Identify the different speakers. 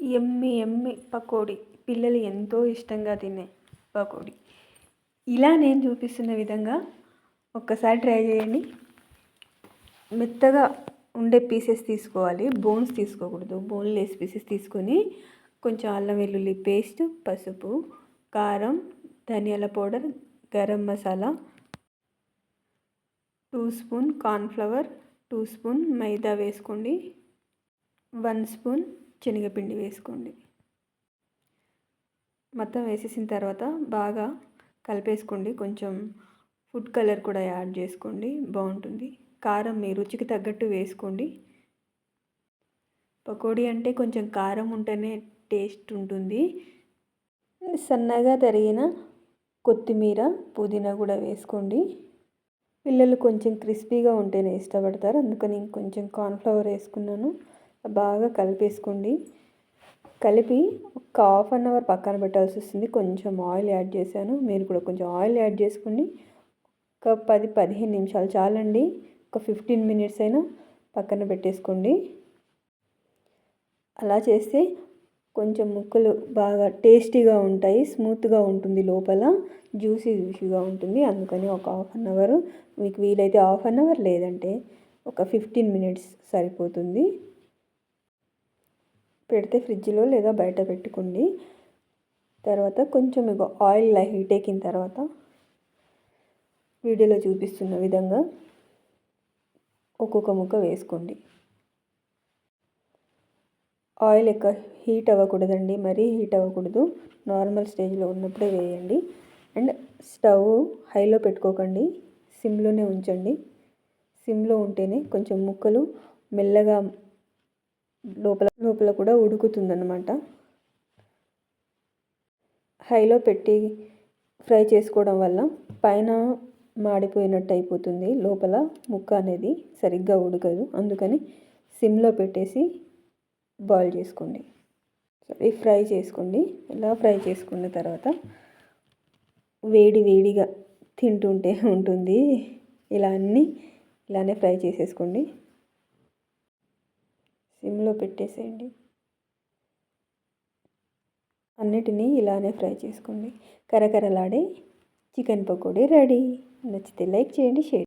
Speaker 1: ఎమ్మి ఎమ్మి పకోడీ. పిల్లలు ఎంతో ఇష్టంగా తినే పకోడీ. ఇలా నేను చూపిస్తున్న విధంగా ఒక్కసారి ట్రై చేయండి. మెత్తగా ఉండే పీసెస్ తీసుకోవాలి. బోన్స్ తీసుకోకూడదు. బోన్లెస్ పీసెస్ తీసుకొని కొంచెం అల్లం వెల్లుల్లి పేస్ట్ పసుపు కారం ధనియాల powder garam masala two spoon cornflour two spoon maida వేసుకోండి వన్ స్పూన్ శనగపిండి వేసుకోండి. మొత్తం వేసేసిన తర్వాత బాగా కలిపేసుకోండి. కొంచెం ఫుడ్ కలర్ కూడా యాడ్ చేసుకోండి. బాగుంటుంది. కారం మీ రుచికి తగ్గట్టు వేసుకోండి. పకోడీ అంటే కొంచెం కారం ఉంటేనే టేస్ట్ ఉంటుంది. సన్నగా తరిగిన కొత్తిమీర పుదీనా కూడా వేసుకోండి. పిల్లలు కొంచెం క్రిస్పీగా ఉంటేనే ఇష్టపడతారు. అందుకని కొంచెం కార్న్ఫ్లవర్ వేసుకున్నాను. బాగా కలిపేసుకోండి. కలిపి ఒక హాఫ్ అన్ అవర్ పక్కన పెట్టాల్సి వస్తుంది. కొంచెం ఆయిల్ యాడ్ చేశాను. మీరు కూడా కొంచెం ఆయిల్ యాడ్ చేసుకోండి. ఒక పది పదిహేను నిమిషాలు చాలండి. ఒక ఫిఫ్టీన్ మినిట్స్ అయినా పక్కన పెట్టేసుకోండి. అలా చేస్తే కొంచెం ముక్కలు బాగా టేస్టీగా ఉంటాయి. స్మూత్గా ఉంటుంది లోపల. జ్యూసీ జ్యూసీగా ఉంటుంది. అందుకని ఒక హాఫ్ అన్ అవర్ మీకు వీలైతే హాఫ్ అన్ అవర్ లేదంటే ఒక ఫిఫ్టీన్ మినిట్స్ సరిపోతుంది. పెడితే ఫ్రిడ్జ్లో లేదా బయట పెట్టుకోండి. తర్వాత కొంచెం ఇక ఆయిల్ హీట్ ఎక్కిన తర్వాత వీడియోలో చూపిస్తున్న విధంగా ఒక్కొక్క ముక్క వేసుకోండి. ఆయిల్ ఎక్క హీట్ అవ్వకూడదండి. మరీ హీట్ అవ్వకూడదు. నార్మల్ స్టేజ్లో ఉన్నప్పుడే వేయండి. అండ్ స్టవ్ హైలో పెట్టుకోకండి. సిమ్లోనే ఉంచండి. సిమ్లో ఉంటేనే కొంచెం ముక్కలు మెల్లగా లోపల లోపల కూడా ఉడుకుతుందన్నమాట. హైలో పెట్టి ఫ్రై చేసుకోవడం వల్ల పైన మాడిపోయినట్టు అయిపోతుంది. లోపల ముక్క అనేది సరిగ్గా ఉడకదు. అందుకని సిమ్లో పెట్టేసి బాయిల్ చేసుకోండి. ఇవి ఫ్రై చేసుకోండి. ఇలా ఫ్రై చేసుకున్న తర్వాత వేడి వేడిగా తింటుంటే ఉంటుంది. ఇలా అన్నీ ఇలానే ఫ్రై చేసేసుకోండి. సిమ్లో పెట్టేసేయండి. అన్నిటినీ ఇలానే ఫ్రై చేసుకోండి. కరకరలాడే చికెన్ పకోడీ రెడీ. నచ్చితే లైక్ చేయండి షేర్